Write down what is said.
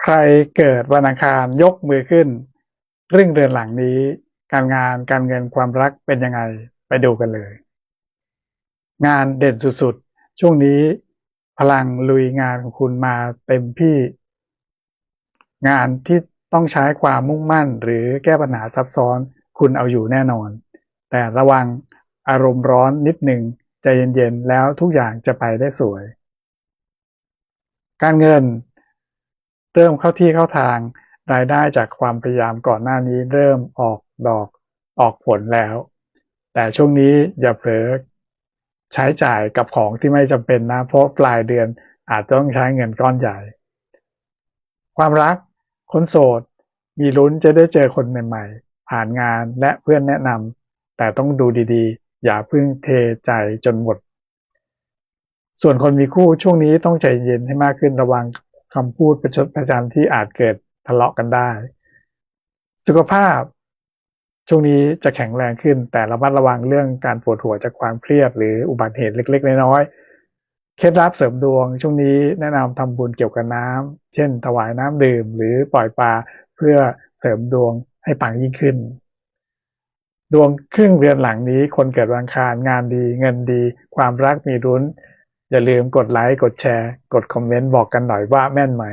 ใครเกิดวันอังคารยกมือขึ้นครึ่งเดือนหลังนี้ การงานการเงินความรักเป็นยังไงไปดูกันเลย งานเด่นสุดๆ ช่วงนี้ พลังลุยงานของคุณมาเต็มที่ งานที่ต้องใช้ความมุ่งมั่น หรือแก้ปัญหาซับซ้อนคุณเอาอยู่แน่นอน แต่ระวังอารมณ์ร้อนนิดหนึ่งใจเย็นๆแล้วทุกอย่างจะไปได้สวย การเงิน เริ่มเข้าที่เข้าทางรายได้จากความพยายามก่อนหน้านี้เริ่มออกดอกออกผลแล้ว แต่ช่วงนี้อย่าเผลอใช้จ่ายกับของที่ไม่จำเป็นนะ เพราะปลายเดือนอาจต้องใช้เงินก้อนใหญ่ ความรักคนโสด มีลุ้นจะได้เจอคนใหม่ ๆ ผ่านงานและเพื่อนแนะนำแต่ต้องดูดีๆ อย่าเพิ่งเทใจจนหมด ส่วนคนมีคู่ช่วงนี้ต้องใจเย็นให้มากขึ้นระวัง คำพูดประชดประจันที่อาจเกิดทะเลาะกันได้ สุขภาพ ช่วงนี้จะแข็งแรงขึ้น แต่ระมัดระวังเรื่องการปวดหัวจากความเครียด หรืออุบัติเหตุเล็ก ๆ น้อยๆเคล็ดลับเสริมดวง ช่วงนี้แนะนำทำบุญเกี่ยวกับน้ำเช่น ถวายน้ำดื่ม หรือปล่อยปลาเพื่อเสริมดวงให้ปังยิ่งขึ้น ดวงครึ่งเดือนหลังนี้คนเกิดวันอังคารงานดี เงินดี ความรักมีรุ้น อย่าลืมกดไลค์ กดแชร์ กดคอมเมนต์บอกกันหน่อยว่าแม่นไหม